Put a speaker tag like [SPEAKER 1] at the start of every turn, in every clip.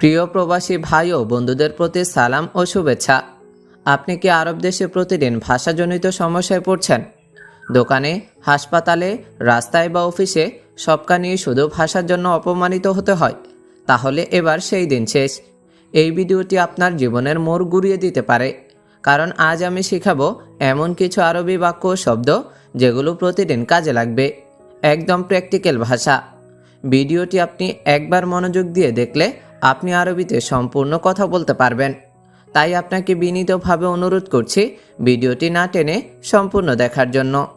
[SPEAKER 1] প্রিয় প্রবাসী ভাই ও বন্ধুদের প্রতি সালাম ও শুভেচ্ছা। আপনি কি আরব দেশে প্রতিদিন ভাষাজনিত সমস্যায় পড়ছেন? দোকানে, হাসপাতালে, রাস্তায় বা অফিসে সবকা নিয়ে শুধু ভাষার জন্য অপমানিত হতে হয়? তাহলে এবার সেই দিন শেষ। এই ভিডিওটি আপনার জীবনের মোড় ঘুরিয়ে দিতে পারে। কারণ আজ আমি শেখাবো এমন কিছু আরবি বাক্য শব্দ যেগুলো প্রতিদিন কাজে লাগবে। একদম প্র্যাকটিক্যাল ভাষা। ভিডিওটি আপনি একবার মনোযোগ দিয়ে দেখলে আপনি আরবিতে সম্পূর্ণ কথা বলতে পারবেন। তাই আপনাকে বিনীতভাবে অনুরোধ করছি ভিডিওটি না টেনে সম্পূর্ণ দেখার জন্য।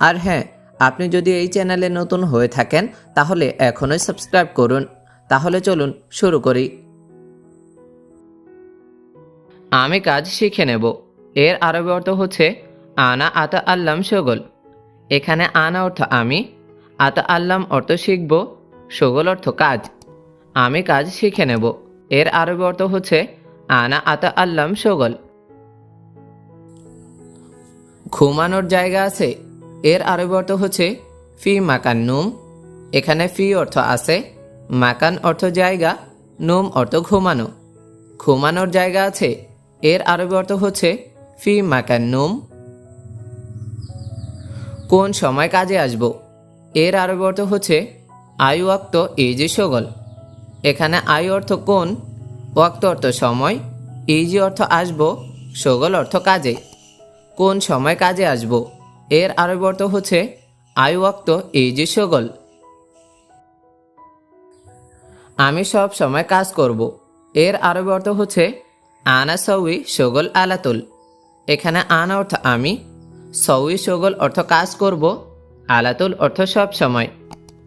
[SPEAKER 1] আর হ্যাঁ আপনি যদি এই চ্যানেলে নতুন হয়ে থাকেন, তাহলে এখনই সাবস্ক্রাইব করুন। তাহলে চলুন শুরু করি। আমি কাজ শিখে নেব। এর আরবি অর্থ হচ্ছে, আনা আতা আল্লাম সগল। এখানে আনা অর্থ আমি, আতা আল্লাম অর্থ শিখব, সগল অর্থ কাজ। আমি কাজ শিখে নেব। এর আরবি অর্থ হচ্ছে, আনা আতা আল্লাম সগল। ঘুমানোর জায়গা আছে। এর আরবি অর্থ হচ্ছে, ফি মাকান নুম। এখানে ফি অর্থ আছে, মাকান অর্থ জায়গা, নুম অর্থ ঘুমানো। ঘুমানোর জায়গা আছে। এর আরবি অর্থ হচ্ছে, ফি মাকান নুম। কোন সময় কাজে আসব? এর আরবি অর্থ হচ্ছে, আয়ু আক্ত এই যে সগল। এখানে আয়ু অর্থ কোন, ওয়াক্ত অর্থ সময় ইজি অর্থ আসব, সগল অর্থ কাজে। কোন সময় কাজে আসব, এর আরবি অর্থ হচ্ছে আয়ু অক্ত ইজি সগল। আমি সব সময় কাজ করব, এর আরবি অর্থ হচ্ছে আনা সউই সগল আলাতুল। এখানে আনা অর্থ আমি সউই সগল অর্থ কাজ করব, আলাতুল অর্থ সব সময়।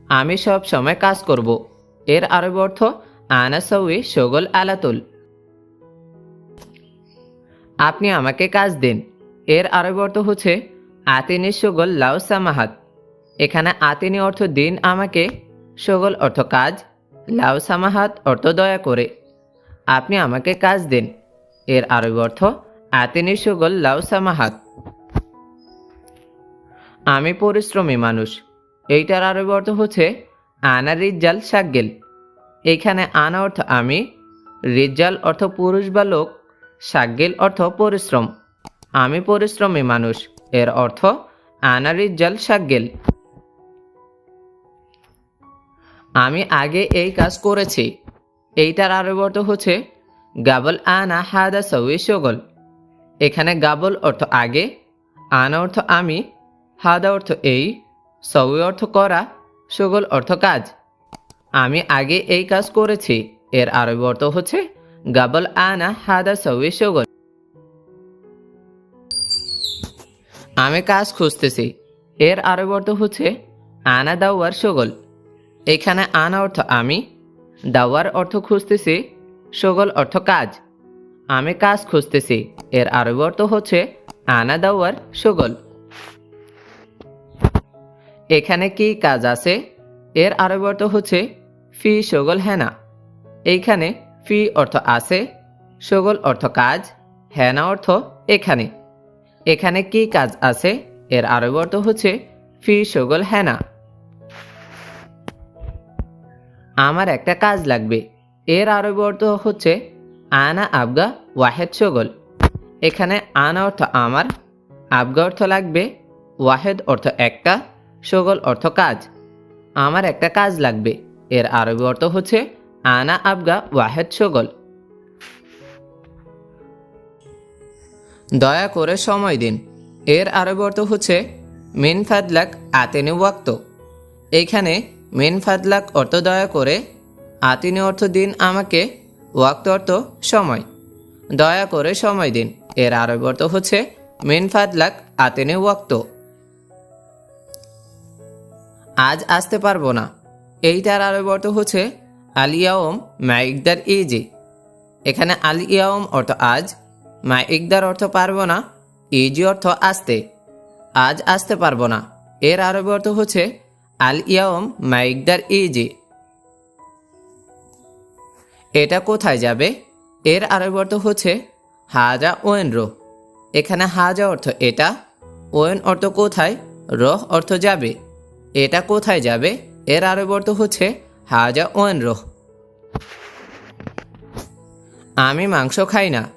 [SPEAKER 1] আমি সব সময় কাজ করব। এর আরবি অর্থ আনা সউই সগল আলাতুল। আপনি আমাকে কাজ দিন। এর আরবি অর্থ হচ্ছে আতিনি সগল লাউ সামাহাত এখানে আতিনি অর্থ দিন আমাকে, সগল অর্থ কাজ লাউ সামাহাত অর্থ দয়া করে। আপনি আমাকে কাজ দিন। এর আরবি অর্থ আতিনি সগল লাউ সামাহাত আমি পরিশ্রমী মানুষ। এইটার আরবি অর্থ হচ্ছে আনা রিজ্জাল সাগ্গেল এখানে আনা অর্থ আমি রিজ্জাল অর্থ পুরুষ বা লোক সাগ্গেল অর্থ পরিশ্রম। আমি পরিশ্রমী মানুষ, এর অর্থ আনা রিজ্জাল সাগ্গেল আমি আগে এই কাজ করেছি। এইটার আরবি অর্থ হচ্ছে, গাবল আনা হাদা সউই সগল। এখানে গাবল অর্থ আগে, আনা অর্থ আমি, হাদা অর্থ এই সউই অর্থ করা সগল অর্থ কাজ। আমি আগে এই কাজ করেছি। এর আরবি অর্থ হচ্ছে, গাবল আনা হাদা সউই সগল। আমি কাজ খুঁজতেছি। এর আরবি অর্থ হচ্ছে, আনা দাওয়ার সগল। এখানে আনা অর্থ আমি, দাওয়ার অর্থ খুঁজতেছি, সগল অর্থ কাজ। আমি কাজ খুঁজতেছি। এর আরবি অর্থ হচ্ছে, আনা দাওয়ার সগল। এখানে কি কাজ আছে? এর আরবি অর্থ হচ্ছে, ফি সগল হেনা। এইখানে ফি অর্থ আছে, সগল অর্থ কাজ, হেনা অর্থ এখানে। এখানে কি কাজ আছে? এর আরবি অর্থ হচ্ছে, ফি সগল হেনা। আমার একটা কাজ লাগবে। এর আরবি অর্থ হচ্ছে, আনা আবগা ওয়াহেদ সগল। এখানে আনা অর্থ আমার, আবগা অর্থ লাগবে, ওয়াহেদ অর্থ একটা সগল অর্থ কাজ। আমার একটা কাজ লাগবে। এর আরবি অর্থ হচ্ছে, আনা আবগা ওয়াহেদ সগল। দয়া করে সময় দিন। এর আরবি অর্থ হচ্ছে, মিন ফাদলাক আতেনে ওয়াক্ত। এখানে মিন ফাদলাক অর্থ দয়া করে, আতিনি অর্থ দিন আমাকে, ওয়াক্ত অর্থ সময়। দয়া করে সময় দিন। এর আরবি অর্থ হচ্ছে, মিন ফাদলাক আতেনে ওয়াক্ত। আজ আসতে পারব না। এইটার আরবি অর্থ হচ্ছে আলিয়াওম মাইকদার ইজি। এখানে আলিয়াওম অর্থ আজ, মাইকদার অর্থ পারব না, ইজি অর্থ আসতে। আজ আসতে পারব না। এর আরবি অর্থ হচ্ছে আল ইয়াওম মাইকদার ইজি। এটা কোথায় যাবে? এর আরবি অর্থ হচ্ছে হাজা ওয়েন রো। এখানে হাজা অর্থ এটা, ওয়েন অর্থ কোথায়? রহ অর্থ যাবে। এটা কোথায় যাবে? এর আরবি অর্থ হচ্ছে হাজা ওয়েন রোহ। আমি মাংস খাই না।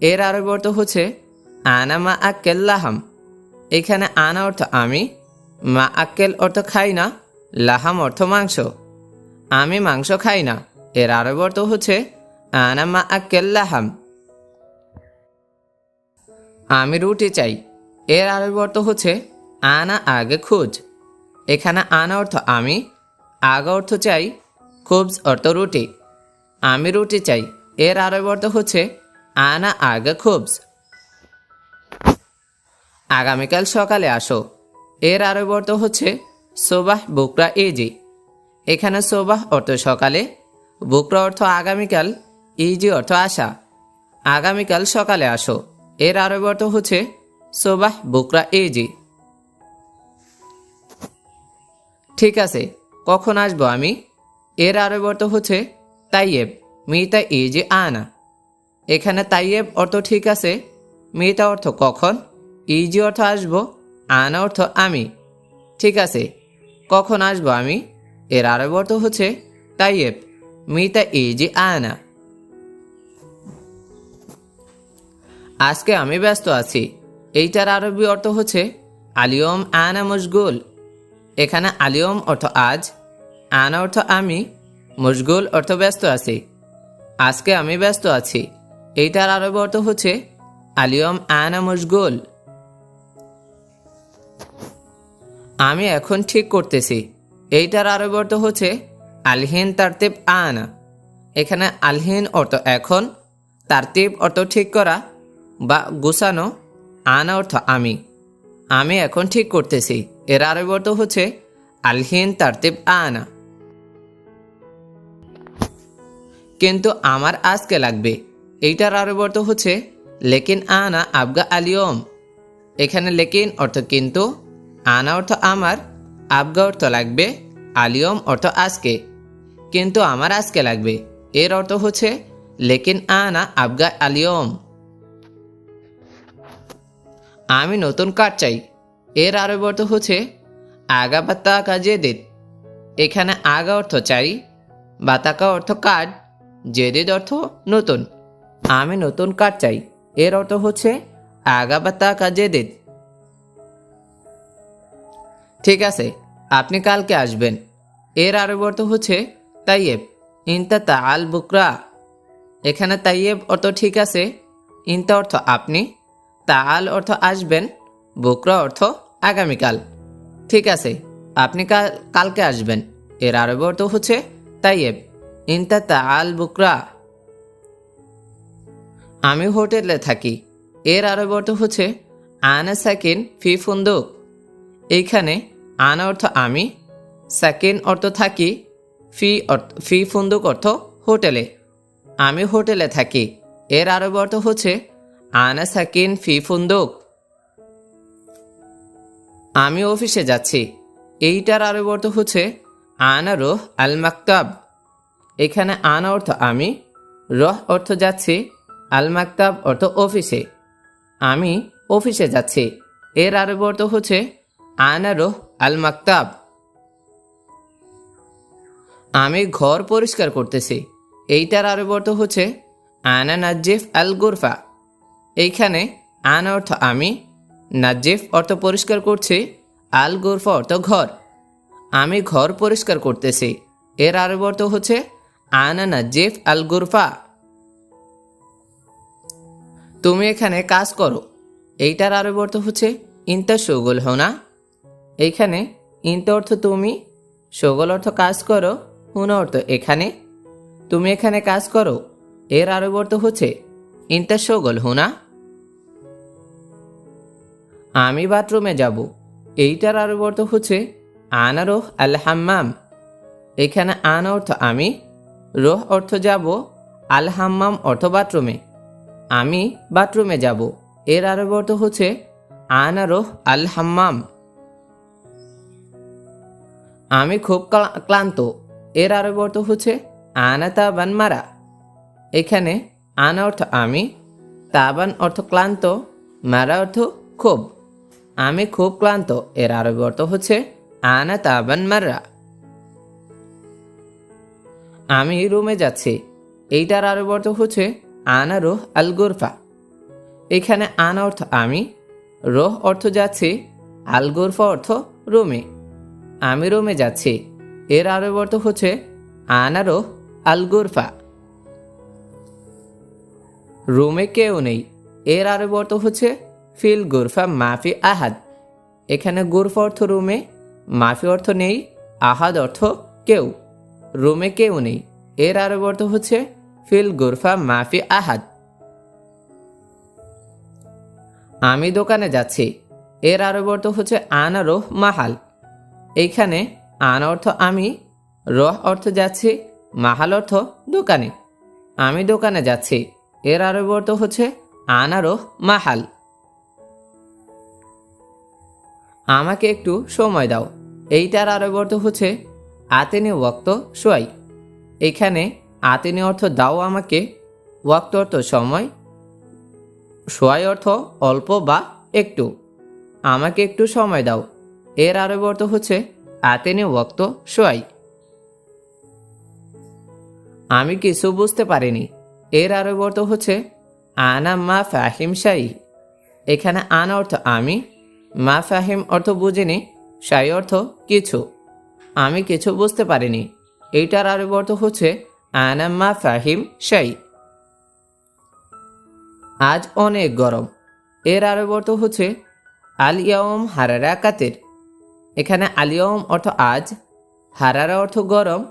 [SPEAKER 1] এর আরবি অর্থ হচ্ছে আনা মা আক্কেল লাহাম। এখানে আনা অর্থ আমি, মা আক্কেল অর্থ খাই না, লাহাম অর্থ মাংস। আমি মাংস খাই না। এর আরবি অর্থ হচ্ছে আনা মা আক্কেল লাহাম। আমি রুটি চাই। এর আরবি অর্থ হচ্ছে আনা আগে খুঁজ। এখানে আনা অর্থ আমি, আগা অর্থ চাই খুবজ অর্থ রুটি। আমি রুটি চাই, এর আরবি অর্থ হচ্ছে আনা, আগে খুবজ আগামীকাল সকালে আসো, এর আরবি অর্থ হচ্ছে সোবাহ, বুকরা, ইজি। এখানে সোবাহ অর্থ সকালে, বুকরা অর্থ আগামীকাল, ইজি অর্থ আসা। আগামীকাল সকালে আসো, এর আরবি অর্থ হচ্ছে সোবাহ, বুকরা, ইজি। ঠিক আছে, কখন আসব আমি? এর আরবি অর্থ হচ্ছে, তাইয়েব, মিতা ইজি আনা। এখানে তাইয়েব অর্থ ঠিক আছে, মিতা অর্থ কখন? ইজি অর্থ আসব, আনা অর্থ আমি। ঠিক আছে, কখন আসব আমি? এর আরবি অর্থ হচ্ছে, তাইয়েব, মিতা ইজি আনা। আজকে আমি ব্যস্ত আছি। এইটার আরবি অর্থ হচ্ছে, আলিয়ম আনা মশগুল। এখানে আলিয়ম অর্থ আজ, আনা অর্থ আমি, মশগুল অর্থ ব্যস্ত আছি। আজকে আমি ব্যস্ত আছি। এইটার আরবি অর্থ হচ্ছে, আলিয়ম, আনা, মশগুল। আমি এখন ঠিক করতেছি। এইটার আরবি অর্থ হচ্ছে, আলহিন তারতিব আনা। এখানে আলহিন অর্থ এখন তারতিব অর্থ ঠিক করা বা গুছানো, আনা অর্থ আমি। আমি এখন ঠিক করতেছি। এর আরবি অর্থ হচ্ছে আলহিন তারতিব আনা। কিন্তু আমার আজকে লাগবে। এইটার আরবি অর্থ হচ্ছে লেকিন আনা আবগা আলিয়ম। এখানে লেকিন অর্থ কিন্তু, আনা অর্থ আমার, আবগা অর্থ লাগবে, আলিয়ম অর্থ আজকে। কিন্তু আমার আজকে লাগবে। এর অর্থ হচ্ছে লেকিন আনা আবগা আলিয়ম। আমি নতুন কাঠ চাই। এর আরবি অর্থ হচ্ছে আগা বাত্তা কাজে দিত এখানে আগা অর্থ চাই বাতাকা অর্থ কাঠ জেদিদ অর্থ নতুন। আমি নতুন কাঠ চাই, এর অর্থ হচ্ছে আগা বাত্তা কাজে দিত ঠিক আছে, আপনি কালকে আসবেন। এর আরবি অর্থ হচ্ছে তাইয়েব, ইনতা তাল বুকরা। এখানে তাইয়েব অর্থ ঠিক আছে, ইনতা অর্থ আপনি তাল অর্থ আসবেন। বুকরা অর্থ আগামীকাল। ঠিক আছে, আপনি কাল, কালকে আসবেন। এর আরবি অর্থ হচ্ছে তাইয়েব। ইনতা তাল বুকরা। আমি হোটেলে থাকি। এর আরবি অর্থ হচ্ছে আনা সাকিন ফি ফুন্দুক। এইখানে আনা অর্থ আমি, সাকিন অর্থ থাকি, ফি অর্থ, ফি ফুন্দুক অর্থ হোটেলে। আমি হোটেলে থাকি। এর আরবি অর্থ হচ্ছে আনা সাকিন ফি ফুন্দুক। আমি অফিসে যাচ্ছি। এইটার আরবি অর্থ হচ্ছে আনা রোহ আল মাকতাব। এখানে আনা অর্থ আমি, রহ অর্থ যাচ্ছি, আল মাকতাব অর্থ অফিসে। আমি অফিসে যাচ্ছি। এর আরবি অর্থ হচ্ছে আনা রোহ আল মাকতাব। আমি ঘর পরিষ্কার করতেছি। এইটার আরবি অর্থ হচ্ছে আনা নাজিফ আল গুরফা। এইখানে আনা অর্থ আমি নাজিফ অর্থ পরিষ্কার করছে, আল গুরফা অর্থ ঘর। আমি ঘর পরিষ্কার করতেছি। এর আরবি অর্থ হচ্ছে, আনা নাজিফ আল গুরফা। তুমি এখানে কাজ করো। এইটার আরবি অর্থ হচ্ছে, ইন্তা সুগল হোনা। এইখানে, ইন্তা অর্থ তুমি, সুগল অর্থ কাজ করো, হুনা অর্থ এখানে। তুমি এখানে কাজ করো। এর আরবি অর্থ হচ্ছে, ইন্তা সুগল হোনা। আমি বাথরুমে যাব। এইটার আরবি অর্থ হচ্ছে, আনা রোহ আল হাম্মাম। এখানে আন অর্থ আমি, রোহ অর্থ যাব, আল হাম্মাম অর্থ বাথরুমে। আমি বাথরুমে যাব। এর আরবি অর্থ হচ্ছে, আনা রোহ আল হাম্মাম। আমি খুব ক্লান্ত। এর আরবি অর্থ হচ্ছে, আনা তাবান মারা। এখানে আনা অর্থ আমি, তাবান অর্থ ক্লান্ত, মারা অর্থ খুব। আমি খুব ক্লান্ত। এর আরবি অর্থ হচ্ছে, আনা তাবান মাররা। আমি রুমে যাচ্ছি। এইটার আরবি অর্থ হচ্ছে, আনা রোহ আল গোরফা এখানে আনা অর্থ আমি, রোহ অর্থ যাচ্ছি আল গোরফা অর্থ রুমে। আমি রুমে যাচ্ছি। এর আরব অর্থ হচ্ছে, আনা রোহ আল গোরফা রুমে কেউ নেই। এর আরব অর্থ হচ্ছে ফিল গুরফা মাফি আহাদ। এখানে গুরফা অর্থ রুমে, মাফি অর্থ নেই, আহাদ অর্থ কেউ। রুমে কেউ নেই। এর আরব অর্থ হচ্ছে ফিল গুরফা মাফি আহাদ। আমি দোকানে যাচ্ছি। এর আরব অর্থ হচ্ছে আনা রোহ মাহাল। এইখানে আন অর্থ আমি, রহ অর্থ যাচ্ছি, মাহাল অর্থ দোকানে। আমি দোকানে যাচ্ছি। এর আরব অর্থ হচ্ছে আনারো মাহাল। আমাকে একটু সময় দাও। এইটার আরব অর্থ হচ্ছে আতেনি ওয়াক্ত সোয়াই। এখানে আতেনি অর্থ দাও আমাকে, ওয়াক্ত অর্থ সময়, সোয়াই অর্থ অল্প বা একটু। আমাকে একটু সময় দাও। এর আরব অর্থ হচ্ছে আতেনি ওয়াক্ত সোয়াই। আমি কিছু বুঝতে পারিনি। এর আরব অর্থ হচ্ছে আনা মা ফাহিম শাই এখানে আনা অর্থ আমি মা ফাহিম অর্থ বুঝিনি, সাই অর্থ কিছু। আমি কিছু বুঝতে পারিনি। এইটার আরব অর্থ হচ্ছে, আনা মা ফাহিম শাই আজ অনেক গরম। এর আরব অর্থ হচ্ছে আলিয়ম হারারা কাতের। এখানে আলিয়ম অর্থ আজ, হারারা অর্থ গরম,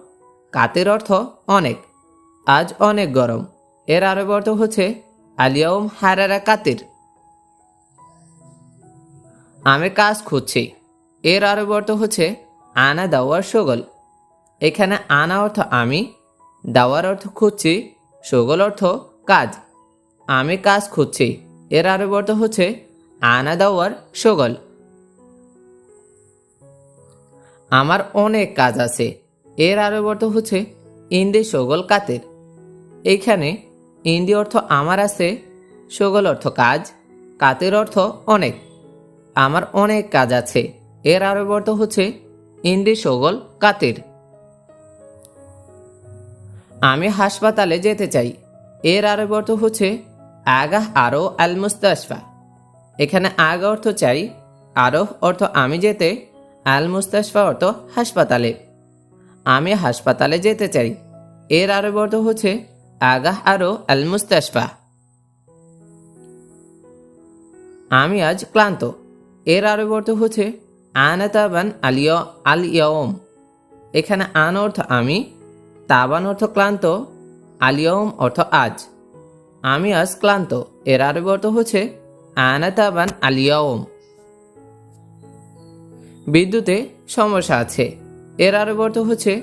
[SPEAKER 1] কাতের অর্থ অনেক। আজ অনেক গরম। এর আরব অর্থ হচ্ছে আলিয়ম হারারা কাতের। আমি কাজ খুঁজছি। এর আরব অর্থ হচ্ছে আনা দাওয়ার সগল। এখানে আনা অর্থ আমি, দাওয়ার অর্থ খুঁজছি, সগল অর্থ কাজ। আমি কাজ খুঁজছি, এর আরব অর্থ হচ্ছে আনা দাওয়ার সগল। আমার অনেক কাজ আছে, এর আরব অর্থ হচ্ছে ইন্দি সগল কাতের। এখানে ইন্দি অর্থ আমার আছে, সগল অর্থ কাজ, কাতের অর্থ অনেক। আমার অনেক কাজ আছে। এর আরব অর্থ হচ্ছে ইন্দি সগল কাতের। আমি হাসপাতালে যেতে চাই। এর আরব অর্থ হচ্ছে আগাহ আরও আল মুস্তাশফা এখানে আগা অর্থ চাই আরও অর্থ আমি যেতে আল মুস্তাশফা অর্থ হাসপাতালে। আমি হাসপাতালে যেতে চাই। এর আরব অর্থ হচ্ছে আগাহ আরও আল মুস্তাশফা আমি আজ ক্লান্ত। এর আরব অর্থ হচ্ছে আনাতাবান আলিয় আল ইয়ম এখানে আন অর্থ আমি, তাবান অর্থ ক্লান্ত আলিয়ম অর্থ আজ। আমি আজ ক্লান্ত, এর আরব অর্থ হচ্ছে আনাতাবান আলিয়ম বিদ্যুতে সমস্যা আছে, এর আরব অর্থ হচ্ছে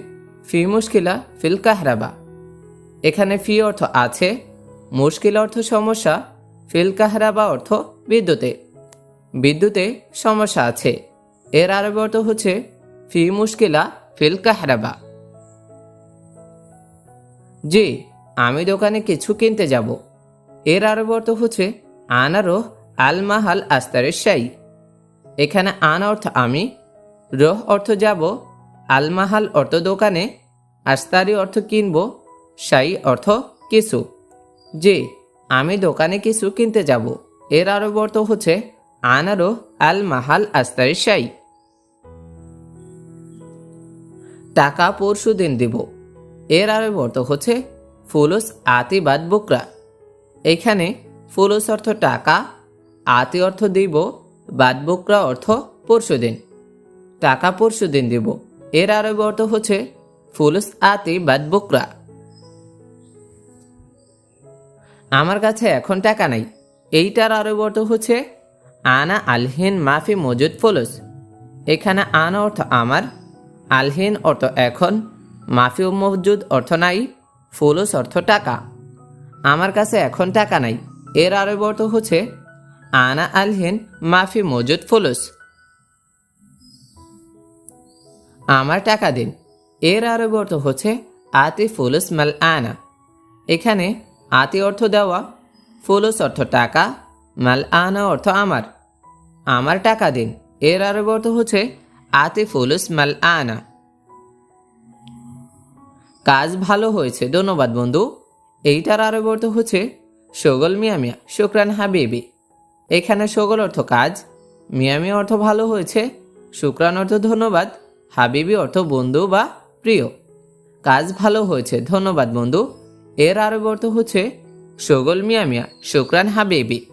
[SPEAKER 1] ফি মুশকিলা ফিল কাহরাবা। এখানে ফি অর্থ আছে, মুশকিল অর্থ সমস্যা, ফিল কাহরাবা অর্থ বিদ্যুতে। বিদ্যুতে সমস্যা আছে। এর আরব অর্থ হচ্ছে ফি মুশকিলা ফিল কাহরাবা। জি, আমি দোকানে কিছু কিনতে যাব। এর আরব অর্থ হচ্ছে আনারো আল মাহাল আস্তারের শাই। এখানে আন অর্থ আমি, রহ অর্থ যাব, আলমাহাল অর্থ দোকানে, আস্তারি অর্থ কিনব, শাই অর্থ কিছু। যে আমি দোকানে কিছু কিনতে যাব। এর আরব অর্থ হচ্ছে আনারো আল মাহাল আস্তারি শাই। টাকা পরশু দিন দিব। এর আরব অর্থ হচ্ছে, ফুলুস আতিবাদ বুকরা। এখানে ফুলুস অর্থ টাকা, আতি অর্থ দিব, বাদ বুকরা অর্থ পরশু দিন। টাকা পরশু দিন দিব। এর আরব অর্থ হচ্ছে, ফুলুস আতি বাদ বুকরা। আমার কাছে এখন টাকা নাই। এইটার আরব অর্থ হচ্ছে আনা আলহিন মাফি মজুদ ফুলুস। এখানে আনা অর্থ আমার, আলহিন অর্থ এখন, মাফি মজুদ অর্থ নাই, ফুলুস অর্থ টাকা। আমার কাছে এখন টাকা নাই। এর আরব অর্থ হচ্ছে, আনা আলহিন মাফি মজুদ ফুলুস। আমার টাকা দিন। এর আরব অর্থ হচ্ছে, আতি ফুলুস মাল আনা। এখানে আতি অর্থ দেওয়া, ফুলুস অর্থ টাকা মাল আনা অর্থ আমার। আমার টাকা দিন। এর আরব অর্থ হচ্ছে আতি ফুলুস মাল আনা। কাজ ভালো হয়েছে, ধন্যবাদ বন্ধু। এইটার আরও অর্থ হচ্ছে, সগল মিয়া মিয়া শুক্রান হাবিবি। এখানে সগল অর্থ কাজ, মিয়ামি অর্থ ভালো হয়েছে, শুক্রান অর্থ ধন্যবাদ, হাবিবি অর্থ বন্ধু বা প্রিয়। কাজ ভালো হয়েছে, ধন্যবাদ বন্ধু। এর আরও অর্থ হচ্ছে, সগল মিয়া মিয়া শুক্রান হাবিবি।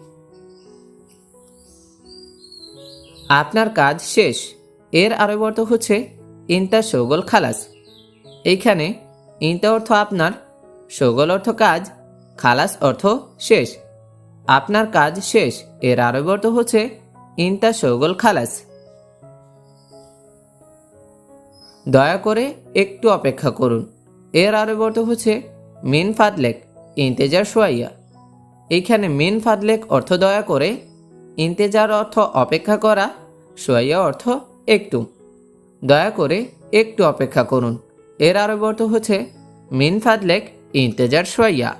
[SPEAKER 1] আপনার কাজ শেষ। এর আরও অর্থ হচ্ছে ইনতা সগল খালাস। এইখানে ইনতা অর্থ আপনার, সগল অর্থ কাজ, খালাস অর্থ শেষ। আপনার কাজ শেষ। এর আরও অর্থ হচ্ছে ইনতা সগল খালাস। দয়া করে একটু অপেক্ষা করুন। এর আরও অর্থ হচ্ছে, মিন ফাদলেক, ইন্তেজার সোয়াইয়া এইখানে মিন ফাদলেক অর্থ দয়া করে, ইন্তেজার অর্থ অপেক্ষা করা। সোয়াইয়া অর্থ একটু। দয়া করে একটু অপেক্ষা করুন। এর আরও অর্থ হচ্ছে মিন ফাদলেক ইন্তেজার সোয়াইয়া।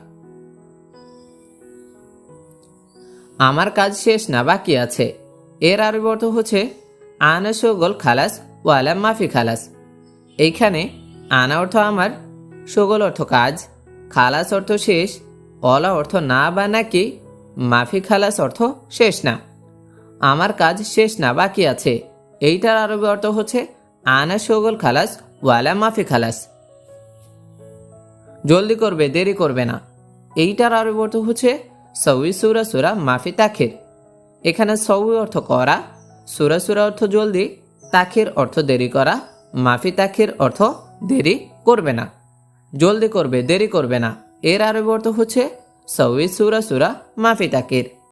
[SPEAKER 1] আমার কাজ শেষ না বাকি আছে। এর আরও অর্থ হচ্ছে আনা সগল খালাস ওয়ালা মাফি খালাস। এইখানে আনা অর্থ আমার, সগল অর্থ কাজ, খালাস অর্থ শেষ, অলা অর্থ না বা নাকি মাফি খালাস অর্থ শেষ না। আমার কাজ শেষ না, বাকি আছে। এইটার আরবি অর্থ হচ্ছে, আনা সগল খালাস, ওয়ালা মাফি খালাস। জলদি করবে, দেরি করবে না। এইটার আরবি অর্থ হচ্ছে, সৌই সুরা সুরা মাফি তাখির। এখানে সৌই অর্থ করা, সুরা সুরা অর্থ জলদি, তাখির অর্থ দেরি করা, মাফি তাখির অর্থ দেরি করবে না। জলদি করবে, দেরি করবে না। এর আরবি অর্থ হচ্ছে, সৌই সুরা সুরা মাফি তাকির